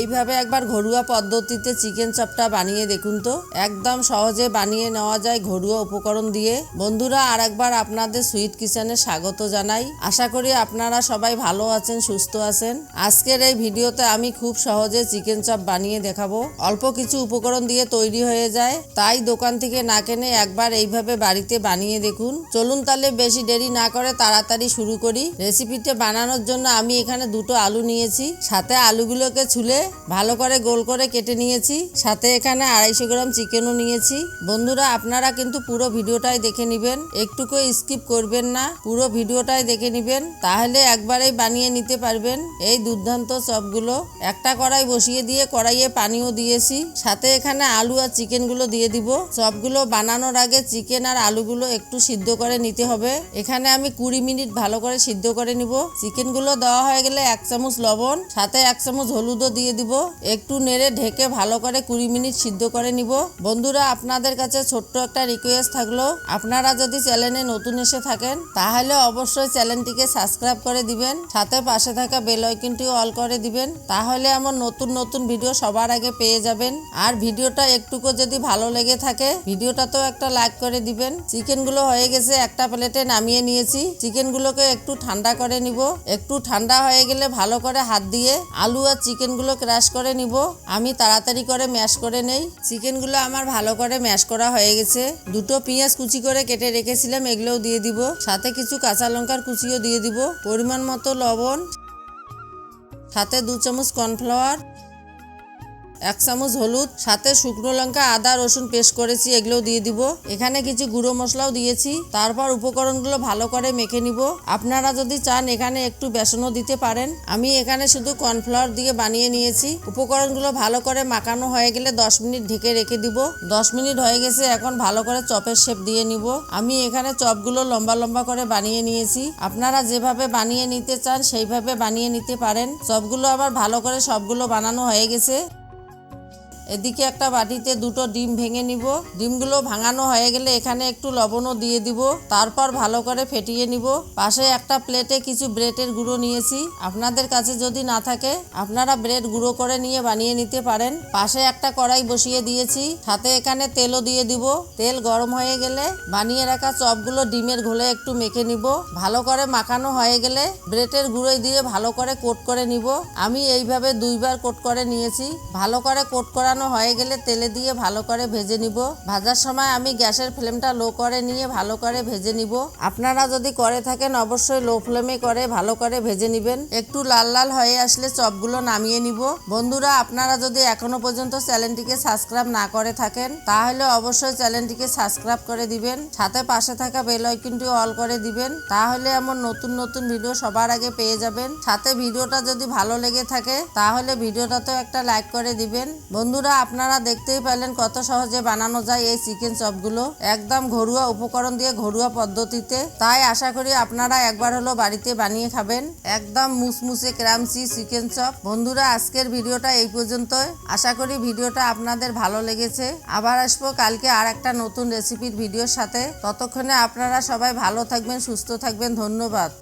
এইভাবে একবার ঘরোয়া পদ্ধতিতে চিকেন চপটা বানিয়ে দেখুন তো। একদম সহজে বানিয়ে নেওয়া যায় ঘরোয়া উপকরণ দিয়ে। বন্ধুরা আর একবার আপনাদের সুইট কিচেনে স্বাগত জানাই। আশা করি আপনারা সবাই ভালো আছেন, সুস্থ আছেন। আজকের এই ভিডিওতে আমি খুব সহজে চিকেন চপ বানিয়ে দেখাবো। অল্প কিছু উপকরণ দিয়ে তৈরি হয়ে যায়। তাই দোকান থেকে না কেনে একবার এইভাবে বাড়িতে বানিয়ে দেখুন। চলুন তাহলে বেশি দেরি না করে তাড়াতাড়ি শুরু করি। রেসিপিটা বানানোর জন্য আমি এখানে দুটো আলু নিয়েছি। সাথে আলুগুলোকে ছুলে ভালো করে গোল করে কেটে নিয়েছি। সাথে এখানে আড়াইশো গ্রাম চিকেনও নিয়েছি। বন্ধুরা, আপনারা কিন্তু পুরো ভিডিওটাই দেখে নেবেন। একটুকু স্কিপ করবেন না, পুরো ভিডিওটাই দেখে নেবেন। তাহলে একবারেই বানিয়ে নিতে পারবেন এই দুর্দান্ত চপগুলো। একটা কড়াই বসিয়ে দিয়ে কড়াইয়ে পানিও দিয়েছি। সাথে এখানে আলু আর চিকেনগুলো দিয়ে দিব। চপগুলো বানানোর আগে চিকেন আর আলুগুলো একটু সিদ্ধ করে নিতে হবে। এখানে আমি কুড়ি মিনিট ভালো করে সিদ্ধ করে নিব। চিকেনগুলো দেওয়া হয়ে গেলে এক চামচ লবণ, সাথে এক চামচ হলুদও দিয়ে দিব। একটু নেড়ে ঢেকে ভালো করে কুড়ি মিনিট সিদ্ধ করে নিব। বন্ধুরা, আপনাদের কাছে ছোট্ট একটা রিকোয়েস্ট থাকল। আপনারা যদি চ্যানেলে নতুন এসে থাকেন, তাহলে অবশ্যই চ্যানেলটিকে সাবস্ক্রাইব করে দিবেন। সাথে পাশে থাকা বেল অল করে দিবেন। তাহলে আমার নতুন নতুন ভিডিও সবার আগে পেয়ে যাবেন। আর ভিডিওটা একটুকু যদি ভালো লেগে থাকে, ভিডিওটাতেও একটা লাইক করে দিবেন। চিকেনগুলো হয়ে গেছে, একটা প্লেটে নামিয়ে নিয়েছি। চিকেনগুলোকে একটু ঠান্ডা করে নিব। একটু ঠান্ডা হয়ে গেলে ভালো করে হাত দিয়ে আলু আর চিকেনগুলো ক্রাশ করে নিব। আমি তাড়াতাড়ি করে ম্যাশ করে নেই। চিকেনগুলো আমার ভালো করে ম্যাশ করা হয়ে গেছে। দুটো পেঁয়াজ কুচি করে কেটে রেখেছিলাম, এগুলোও দিয়ে দিব। সাথে কিছু কাঁচা লঙ্কার কুচিও দিয়ে দিব। পরিমাণ মতো লবণ। সাথে দু চামচ কর্নফ্লাওয়ার এক চামচ হলুদ, সাথে শুকনো লঙ্কা, আদা, রসুন পেস্ট করেছি, এগুলোও দিয়ে দিব। এখানে কিছু গুঁড়ো মশলাও দিয়েছি। তারপর উপকরণগুলো ভালো করে মেখে নিব। আপনারা যদি চান এখানে একটু বেসনও দিতে পারেন। আমি এখানে শুধু কর্নফ্লাওয়ার দিয়ে বানিয়ে নিয়েছি। উপকরণগুলো ভালো করে মাখানো হয়ে গেলে দশ মিনিট ঢেকে রেখে দিব। দশ মিনিট হয়ে গেছে, এখন ভালো করে চপের শেপ দিয়ে নিব। আমি এখানে চপগুলো লম্বা লম্বা করে বানিয়ে নিয়েছি। আপনারা যেভাবে বানিয়ে নিতে চান সেইভাবে বানিয়ে নিতে পারেন। চপগুলো আবার ভালো করে সবগুলো বানানো হয়ে গেছে। এদিকে একটা বাটিতে দুটো ডিম ভেঙে নিব। ডিমগুলো ভাঙানো হয়ে গেলে এখানে একটু লবণও দিয়ে দিব। তারপর ভালো করে ফেটিয়ে নিব। পাশে একটা প্লেটে কিছু ব্রেডের গুঁড়ো নিয়েছি। আপনাদের কাছে যদি না থাকে, আপনারা ব্রেড গুঁড়ো করে নিয়ে বানিয়ে নিতে পারেন। পাশে একটা কড়াই বসিয়ে দিয়েছি। সাথে এখানে তেলও দিয়ে দিব। তেল গরম হয়ে গেলে বানিয়ে রাখা চপগুলো ডিমের ঘোলে একটু মেখে নিব। ভালো করে মাখানো হয়ে গেলে ব্রেডের গুঁড়োই দিয়ে ভালো করে কোট করে নিব। আমি এইভাবে দুইবার কোট করে নিয়েছি। ভালো করে কোট করানো হয়ে গেলে তেলে দিয়ে ভালো করে ভেজে নিব। ভাজার সময় আমি গ্যাসের ফ্লেমটা লো করে নিয়ে ভালো করে ভেজে নিব। আপনারা যদি করে থাকেন, অবশ্যই লো ফ্লেমে করে ভালো করে ভেজে নিবেন। একটু লাল লাল হয়ে আসলে চপগুলো নামিয়ে নিব। বন্ধুরা, আপনারা যদি এখনও পর্যন্ত চ্যানেলটিকে সাবস্ক্রাইব না করে থাকেন, তাহলে অবশ্যই চ্যানেলটিকে সাবস্ক্রাইব করে দিবেন। সাথে পাশে থাকা বেল আইকনটি অল করে দিবেন। তাহলে আমার নতুন নতুন ভিডিও সবার আগে পেয়ে যাবেন। সাথে ভিডিওটা যদি ভালো লেগে থাকে, তাহলে ভিডিওটাতেও একটা লাইক করে দিবেন। বন্ধুরা আপনারা দেখতেই পেলেন কত সহজে বানানো যায় এই চিকেন চপগুলো একদম ঘরোয়া উপকরণ দিয়ে ঘরোয়া পদ্ধতিতে। তাই আশা করি আপনারা একবার হলো বাড়িতে বানিয়ে খাবেন। একদম মুসমুসে ক্রামচি চিকেন চপ বন্ধুরা, আজকের ভিডিওটা এই পর্যন্তই। আশা করি ভিডিওটা আপনাদের ভালো লেগেছে। আবার আসব কালকে আর একটা নতুন রেসিপির ভিডিওর সাথে। ততক্ষণে আপনারা সবাই ভালো থাকবেন, সুস্থ থাকবেন। ধন্যবাদ।